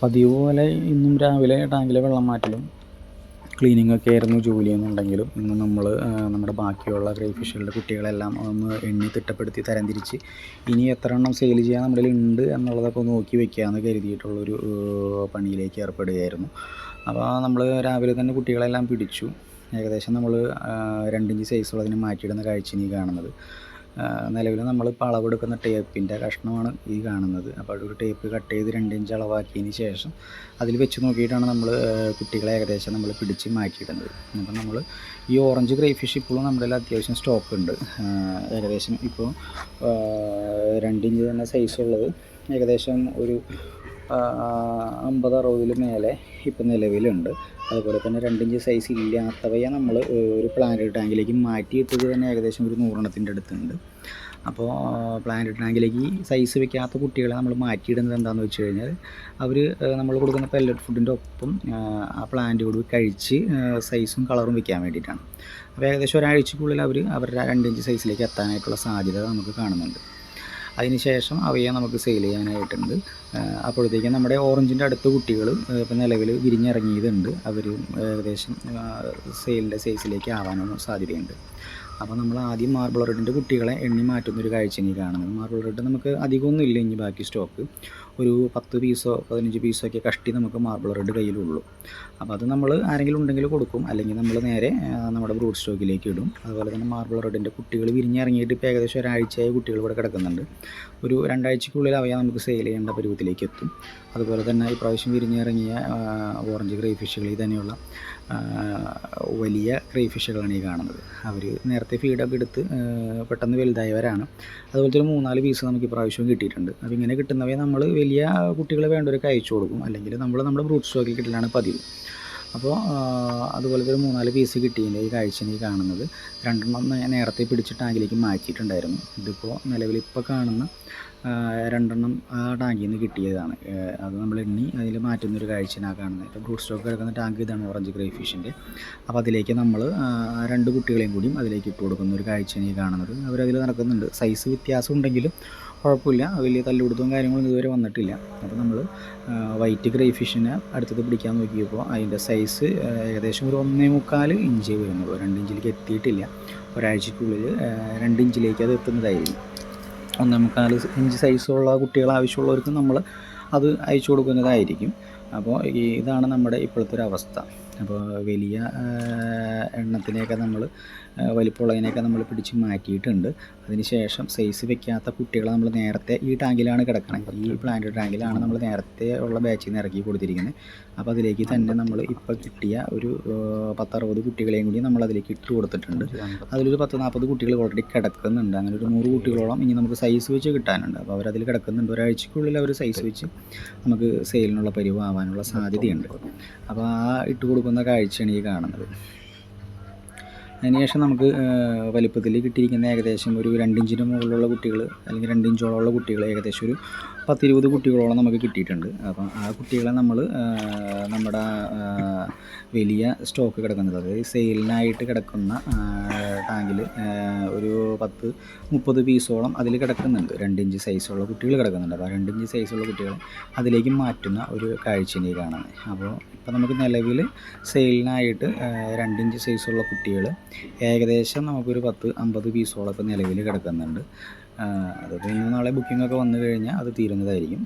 പതിവ് പോലെ ഇന്നും രാവിലെ ടാങ്കിലെ വെള്ളം മാറ്റലും ക്ലീനിങ് ഒക്കെ ആയിരുന്നു ജോലി എന്നുണ്ടെങ്കിലും ഇന്ന് നമ്മൾ നമ്മുടെ ബാക്കിയുള്ള ഗ്രേ ഫിഷുകളുടെ കുട്ടികളെല്ലാം ഒന്ന് എണ്ണി തിട്ടപ്പെടുത്തി തരംതിരിച്ച് ഇനി എത്ര എണ്ണം സെയിൽ ചെയ്യാൻ നമ്മുടെ ഉണ്ട് എന്നുള്ളതൊക്കെ ഒന്ന് നോക്കി വെക്കാമെന്ന് കരുതിയിട്ടുള്ളൊരു പണിയിലേക്ക് ഏർപ്പെടുകയായിരുന്നു. അപ്പോൾ നമ്മൾ രാവിലെ തന്നെ കുട്ടികളെല്ലാം പിടിച്ചു. ഏകദേശം നമ്മൾ രണ്ടിഞ്ച് സൈസുള്ളതിനെ മാറ്റിയിടുന്ന കാഴ്ച നീ കാണുന്നത്. നിലവിൽ നമ്മളിപ്പോൾ അളവെടുക്കുന്ന ടേപ്പിന്റെ കഷ്ണമാണ് ഈ കാണുന്നത്. അപ്പോൾ ഒരു ടേപ്പ് കട്ട് ചെയ്ത് രണ്ട് ഇഞ്ച് അളവാക്കിയതിന് ശേഷം അതിൽ വെച്ച് നോക്കിയിട്ടാണ് നമ്മൾ കുട്ടികളെ ഏകദേശം നമ്മൾ പിടിച്ച് മാറ്റിയിടുന്നത്. അപ്പം നമ്മൾ ഈ ഓറഞ്ച് ഗ്രേ ഫിഷ് ഇപ്പോഴും നമ്മുടെ അത്യാവശ്യം സ്റ്റോക്ക് ഉണ്ട്. ഏകദേശം ഇപ്പോൾ രണ്ടിഞ്ച് തന്നെ സൈസുള്ളത് ഏകദേശം ഒരു അമ്പത് അറുപതിൽ മേലെ ഇപ്പം നിലവിലുണ്ട്. അതുപോലെ തന്നെ രണ്ടിഞ്ച് സൈസ് ഇല്ലാത്തവയെ നമ്മൾ ഒരു പ്ലാന്റ് ടാങ്കിലേക്ക് മാറ്റിയിട്ടത് തന്നെ ഏകദേശം ഒരു നൂറെണ്ണത്തിന്റെ അടുത്തുണ്ട്. അപ്പോൾ പ്ലാന്റ് ടാങ്കിലേക്ക് സൈസ് വെക്കാത്ത കുട്ടികളെ നമ്മൾ മാറ്റിയിടുന്നത് എന്താണെന്ന് വെച്ച് കഴിഞ്ഞാൽ അവർ നമ്മൾ കൊടുക്കുന്ന പെല്ലറ്റ് ഫുഡിന്റെ ഒപ്പം ആ, പ്ലാന്റ് കൂടി കഴിച്ച് സൈസും കളറും വെക്കാൻ വേണ്ടിയിട്ടാണ്. അപ്പോൾ ഏകദേശം ഒരാഴ്ചക്കുള്ളിൽ അവർ അവരുടെ രണ്ടിഞ്ച് സൈസിലേക്ക് എത്താനായിട്ടുള്ള സാധ്യത നമുക്ക് കാണുന്നുണ്ട്. അതിനുശേഷം അവയെ നമുക്ക് സെയിൽ ചെയ്യാനായിട്ടുണ്ട്. അപ്പോഴത്തേക്കും നമ്മുടെ ഓറഞ്ചിന്റെ അടുത്ത കുട്ടികൾ ഇപ്പം നിലവിൽ വിരിഞ്ഞിറങ്ങിയതുണ്ട്. അവർ ഏകദേശം സെയിലിന്റെ സൈസിലേക്ക് ആവാനൊന്നും സാധ്യതയുണ്ട്. അപ്പോൾ നമ്മൾ ആദ്യം മാർബിൾ റെഡിന്റെ കുട്ടികളെ എണ്ണി മാറ്റുന്ന ഒരു കാഴ്ച ഇനി കാണുന്നത്. മാർബിൾ റെഡ് നമുക്ക് അധികമൊന്നും ഇല്ല ഇനി ബാക്കി സ്റ്റോക്ക് ഒരു പത്ത് പീസോ പതിനഞ്ച് പീസോ ഒക്കെ കഷ്ടി നമുക്ക് മാർബിൾ റെഡ് കയ്യിലുള്ളൂ. അപ്പോൾ അത് നമ്മൾ ആരെങ്കിലും ഉണ്ടെങ്കിൽ കൊടുക്കും. അല്ലെങ്കിൽ നമ്മൾ നേരെ നമ്മുടെ ബ്രൂഡ് സ്റ്റോക്കിലേക്ക് ഇടും. അതുപോലെ തന്നെ മാർബിൾ റെഡിന്റെ കുട്ടികൾ വിരിഞ്ഞിറങ്ങിയിട്ട് ഇപ്പോൾ ഏകദേശം ഒരാഴ്ചയായി കുട്ടികൾ ഇവിടെ കിടക്കുന്നുണ്ട്. ഒരു രണ്ടാഴ്ചക്കുള്ളിൽ അവയെ നമുക്ക് സെയിൽ ചെയ്യേണ്ട പരുവത്തിലേക്ക് എത്തും. അതുപോലെ തന്നെ ഇപ്രാവശ്യം വിരിഞ്ഞിറങ്ങിയ ഓറഞ്ച് ക്രൈ ഫിഷുകളിൽ തന്നെയുള്ള വലിയ ക്രൈ ഫിഷുകളാണ് ഈ കാണുന്നത്. അവർ നേരത്തെ ഫീഡൊക്കെ എടുത്ത് പെട്ടെന്ന് വലുതായവരാണ്. അതുപോലെ ഒരു മൂന്നാൽ പീസ് നമുക്ക് ഇപ്രാവശ്യം കിട്ടിയിട്ടുണ്ട്. അപ്പോൾ ഇങ്ങനെ കിട്ടുന്നവയെ നമ്മൾ കുട്ടികൾ വേണ്ടവർക്ക് അയച്ചു കൊടുക്കും. അല്ലെങ്കിൽ നമ്മൾ നമ്മുടെ ബ്രൂട്ട് സ്റ്റോക്കിൽ കിട്ടലാണ് പതിവ്. അപ്പോൾ അതുപോലെ അതുപോലത്തെ ഒരു മൂന്നാൽ പീസ് കിട്ടിയതിന്റെ ഈ കാഴ്ചയാണ് ഈ കാണുന്നത്. രണ്ടെണ്ണം നേരത്തെ പിടിച്ച് ടാങ്കിലേക്ക് മാറ്റിയിട്ടുണ്ടായിരുന്നു. ഇതിപ്പോൾ നിലവിൽ ഇപ്പോൾ കാണുന്ന രണ്ടെണ്ണം ആ ടാങ്കിൽ നിന്ന് കിട്ടിയതാണ്. അത് നമ്മൾ എണ്ണി അതിൽ മാറ്റുന്ന ഒരു കാഴ്ചയാണ് ആ കാണുന്നത്. ഇപ്പോൾ ബ്രൂട്ട് സ്റ്റോക്ക് കിടക്കുന്ന ടാങ്ക് ഇതാണ് ഓറഞ്ച് ഗ്രേ ഫിഷിന്റെ അപ്പോൾ അതിലേക്ക് നമ്മൾ രണ്ട് കുട്ടികളെയും കൂടിയും അതിലേക്ക് ഇട്ട് കൊടുക്കുന്ന ഒരു കാഴ്ചയാണ് ഈ കാണുന്നത്. അവരതിൽ നടക്കുന്നുണ്ട്. സൈസ് വ്യത്യാസം ഉണ്ടെങ്കിലും കുഴപ്പമില്ല. വലിയ തല്ലുപിടുത്തവും കാര്യങ്ങളൊന്നും ഇതുവരെ വന്നിട്ടില്ല. അപ്പോൾ നമ്മൾ വൈറ്റ് ഗ്രേ ഫിഷിനെ അടുത്തത് പിടിക്കാൻ നോക്കിയപ്പോൾ അതിന്റെ സൈസ് ഏകദേശം ഒരു ഒന്നേ മുക്കാൽ ഇഞ്ച് വരുന്നുള്ളൂ. രണ്ട് ഇഞ്ചിലേക്ക് എത്തിയിട്ടില്ല. ഒരാഴ്ചക്കുള്ളിൽ രണ്ട് ഇഞ്ചിലേക്ക് അത് എത്തുന്നതായിരിക്കും. ഒന്നേ മുക്കാൽ ഇഞ്ച് സൈസുള്ള കുട്ടികൾ ആവശ്യമുള്ളവർക്ക് നമ്മൾ അത് അയച്ചു കൊടുക്കുന്നതായിരിക്കും. അപ്പോൾ ഇതാണ് നമ്മുടെ ഇപ്പോഴത്തെ ഒരു അവസ്ഥ. അപ്പോൾ വലിയ എണ്ണത്തിനെയൊക്കെ നമ്മൾ വലിപ്പമുള്ളതിനെയൊക്കെ നമ്മൾ പിടിച്ച് മാറ്റിയിട്ടുണ്ട്. അതിനുശേഷം സൈസ് വെക്കാത്ത കുട്ടികളെ നമ്മൾ നേരത്തെ ഈ ടാങ്കിലാണ് കിടക്കണം. ഈ പ്ലാന്റ് ടാങ്കിലാണ് നമ്മൾ നേരത്തെ ഉള്ള ബാച്ചിൽ നിന്ന് ഇറക്കി കൊടുത്തിരിക്കുന്നത് അപ്പോൾ അതിലേക്ക് തന്നെ നമ്മൾ ഇപ്പോൾ കിട്ടിയ ഒരു പത്തറുപത് കുട്ടികളെയും കൂടി നമ്മൾ അതിലേക്ക് ഇട്ട് കൊടുത്തിട്ടുണ്ട്. അതിലൊരു പത്ത് നാൽപ്പത് കുട്ടികൾ ഓൾറെഡി കിടക്കുന്നുണ്ട്. അങ്ങനെ ഒരു നൂറ് കുട്ടികളോളം ഇനി നമുക്ക് സൈസ് വെച്ച് കിട്ടാനുണ്ട്. അപ്പോൾ അവരതിൽ കിടക്കുന്നുണ്ട്. ഒരാഴ്ചക്കുള്ളിൽ അവർ സൈസ് വെച്ച് നമുക്ക് സെയിലിനുള്ള പരിവാവാനുള്ള സാധ്യതയുണ്ട്. അപ്പോൾ ആ ഇട്ട് കൊടുക്കുന്ന കാഴ്ചയാണ് ഈ കാണുന്നത്. അതിനുശേഷം നമുക്ക് വലിപ്പത്തിൽ കിട്ടിയിരിക്കുന്ന ഏകദേശം ഒരു രണ്ടിഞ്ചിന് മുകളിലുള്ള കുട്ടികൾ അല്ലെങ്കിൽ രണ്ടിഞ്ചോളമുള്ള കുട്ടികൾ ഏകദേശം ഒരു പത്തിരുപത് കുട്ടികളോളം നമുക്ക് കിട്ടിയിട്ടുണ്ട്. അപ്പം ആ കുട്ടികളെ നമ്മൾ നമ്മുടെ വലിയ സ്റ്റോക്ക് കിടക്കുന്നത് അതായത് സെയിലിനായിട്ട് കിടക്കുന്ന ടാങ്കിൽ ഒരു പത്ത് മുപ്പത് പീസോളം അതിൽ കിടക്കുന്നുണ്ട്. രണ്ടിഞ്ച് സൈസുള്ള കുട്ടികൾ കിടക്കുന്നുണ്ട്. അപ്പോൾ രണ്ടിഞ്ച് സൈസുള്ള കുട്ടികൾ അതിലേക്ക് മാറ്റുന്ന ഒരു കാഴ്ചനെ കാണുന്നത് അപ്പോൾ ഇപ്പോൾ നമുക്ക് നിലവിൽ സെയിലിനായിട്ട് രണ്ടിഞ്ച് സൈസുള്ള കുട്ടികൾ ഏകദേശം നമുക്കൊരു പത്ത് അമ്പത് പീസോളം ഇപ്പോൾ നിലവിൽ കിടക്കുന്നുണ്ട്. അതിപ്പോൾ ഇന്ന് നാളെ ബുക്കിംഗ് ഒക്കെ വന്നു കഴിഞ്ഞാൽ അത് തീരുന്നതായിരിക്കും.